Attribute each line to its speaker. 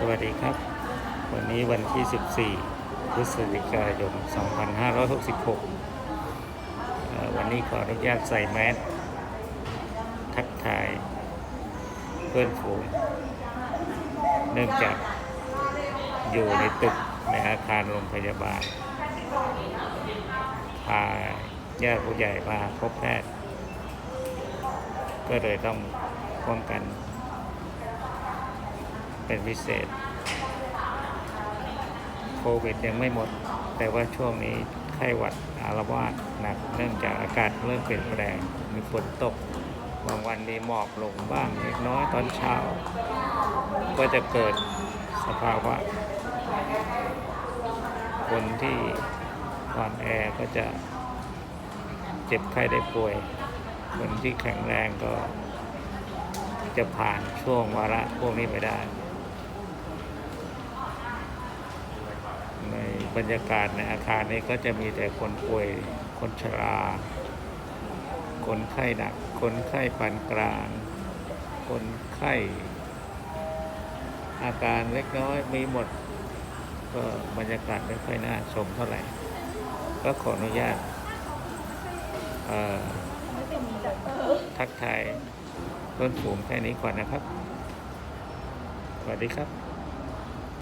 Speaker 1: สวัสดีครับ วันนี้วันที่ 14 พฤศจิกายน 2566 วันนี้ขออนุญาตใส่แมสทักทาย เพื่อนฝูง เนื่องจากอยู่ในตึกในอาคารโรงพยาบาล พาญาติผู้ใหญ่มาพบแพทย์ ก็เลยต้องป้องกัน เป็นพิเศษ โควิดยังไม่หมด แต่ว่าช่วงนี้ไข้หวัดอารวาสหนักเนื่องจากอากาศเริ่มเปลี่ยนแปลงมีฝนตกบางวันมีหมอกลงบ้างเล็กน้อยตอนเช้า ก็จะเกิดสภาวะ คนที่อ่อนแอก็จะเจ็บไข้ได้ป่วย คนที่แข็งแรงก็จะผ่านช่วงวาระพวกนี้ไปได้ ใน บรรยากาศในอาคารนี้ก็จะมีแต่คนป่วย คนชรา คนไข้หนัก คนไข้ปานกลาง คนไข้ อาการเล็กน้อยมีหมด ก็บรรยากาศไม่ค่อยน่าชมเท่าไหร่ ก็ขออนุญาตทักทายเพื่อนฝูงแค่นี้ก่อนนะครับ สวัสดีครับ